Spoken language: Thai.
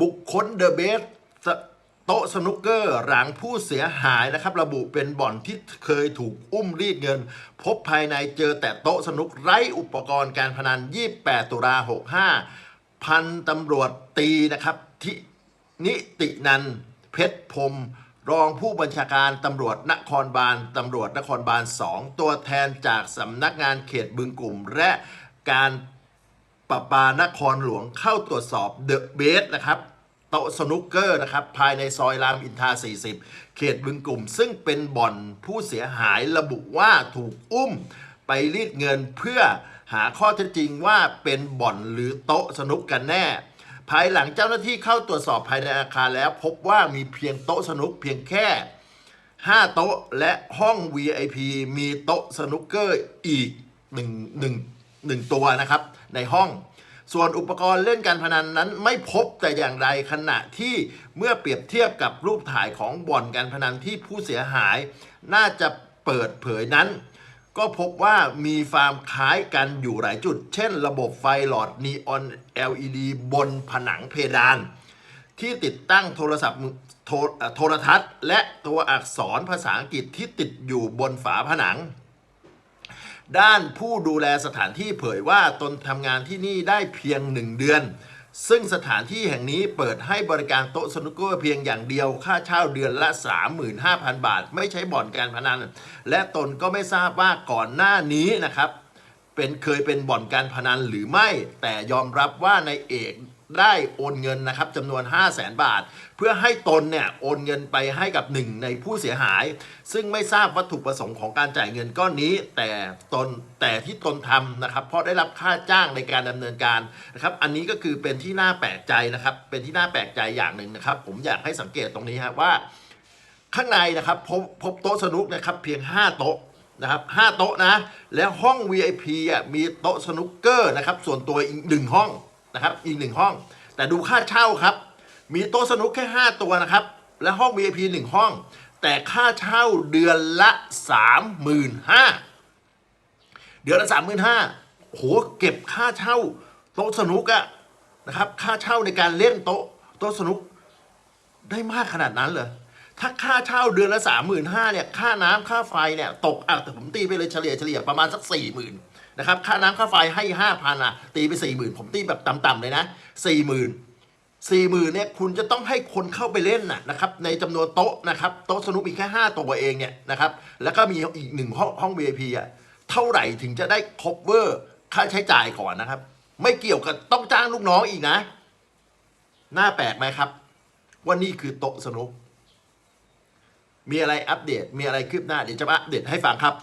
บุค้นเดอะเบสโต๊ะสนุกเกอร์หลังผู้เสียหายนะครับ ระบุเป็นบ่อนที่เคยถูกอุ้มรีดเงิน พบภายในเจอแต่โต๊ะสนุกไร้อุปกรณ์การพนัน 28 ตุลา65 พันตำรวจตีนะครับที่นิตินันเพชรพรมรองผู้บัญชาการตำรวจนครบาลตำรวจนครบาล 2 ตัวแทนจากสำนักงานเขตบึงกลุ่ม และการประปานครหลวงเข้าตรวจสอบเดอะเบสนะครับ โต๊ะสนุกเกอร์นะครับภายในซอยรามอินทรา40 เขตบึงกลุ่ม ซึ่งเป็นบ่อนผู้เสียหายระบุว่าถูกอุ้ม ไปรีดเงินเพื่อหาข้อเท็จจริงว่าเป็นบ่อนหรือโต๊ะสนุกกันแน่ ภายหลังเจ้าหน้าที่เข้าตรวจสอบภายในอาคารแล้ว พบว่ามีเพียงโต๊ะสนุกเพียงแค่ 5 โต๊ะและห้อง VIP มีโต๊ะสนุกเกอร์อีก1 1 1ตัวนะครับในห้อง ส่วนอุปกรณ์เล่นการพนันนั้นไม่พบแต่อย่างใดขณะที่เมื่อเปรียบเทียบกับรูปถ่ายของบ่อนการพนันที่ผู้เสียหาย น่าจะเปิดเผยนั้น ก็พบว่ามีฟาร์มคล้ายกันอยู่หลายจุด เช่น ระบบไฟหลอดนีออน LED บนผนังเพดาน ที่ติดตั้งโทรศัพท์โทรเอ่อโทรทัศน์ และตัวอักษรภาษาอังกฤษที่ติดอยู่บนฝาผนัง ด้านผู้ดูแลสถานที่เผยว่าตนทำงานที่นี่ได้เพียงหนึ่งเดือน ซึ่งสถานที่แห่งนี้เปิดให้บริการโต๊ะสนุกเกอร์เพียงอย่างเดียว ค่าเช่าเดือนละ 35,000 บาท ไม่ใช้บ่อนการพนัน และตนก็ไม่ทราบว่าก่อนหน้านี้นะครับ เป็นเคยเป็นบ่อนการพนันหรือไม่ แต่ยอมรับว่าในเอก ได้โอนเงินนะครับจำนวน 5 0 0แสนบาท เพื่อให้ตนเนี่ยโอนเงินไปให้กับหนึ่งในผู้เสียหาย ซึ่งไม่ทราบวัตถุประสงค์ของการจ่ายเงินก้อนนี้ แต่ตนแต่ที่ตนทำนะครับ เพราะได้รับค่าจ้างในการดำเนินการนะครับ อันนี้ก็คือเป็นที่น่าแปลกใจนะครับ เป็นที่น่าแปลกใจอย่างหนึ่งนะครับ ผมอยากให้สังเกตตรงนี้ครับว่า ข้างในนะครับพบพบโต๊ะสนุกนะครับ เพียง 5 โต๊ะนะครับ5โต๊ะนะ แล้วห้อง VIP อะมีโต๊ะสนุกเกอร์นะครับ ส่วนตัวอีกหนึ่งห้อง นะครับอีกหนึ่งห้อง แต่ดูค่าเช่าครับ มีโต๊ะสนุกแค่ 5 ตัวนะครับ และห้อง VIP หนึ่งห้อง แต่ค่าเช่าเดือนละ 35,000เดือนละสามหมื่นห้าโหเก็บค่าเช่าโต๊ะสนุกอะนะครับค่าเช่าในการเล่นโต๊ะโต๊ะสนุกได้มากขนาดนั้นเหรอ ถ้าค่าเช่าเดือนละสามหมื่นห้าเนี่ยค่าน้ำค่าไฟเนี่ยตกอะแต่ผมตีไปเลยเฉลี่ยเฉลี่ยประมาณสักสี่หมื่นนะครับค่าน้ำค่าไฟให้ห้าพันอะตีไปสี่หมื่นผมตีแบบต่ำๆเลยนะสี่หมื่นสี่หมื่นเนี่ยคุณจะต้องให้คนเข้าไปเล่นน่ะนะครับในจำนวนโต๊ะนะครับโต๊ะสนุกมีแค่ห้าตัวเองเนี่ยนะครับแล้วก็มีอีกหนึ่งห้องห้อง VIP อะเท่าไหร่ถึงจะได้ cover ค่าใช้จ่ายก่อนนะครับ ไม่เกี่ยวกับต้องจ้างลูกน้องอีกนะน่าแปลกไหมครับว่านี่คือโต๊ะสนุก มีอะไรอัปเดต มีอะไรคืบหน้าเดี๋ยวจะมาอัปเดตให้ฟังครับ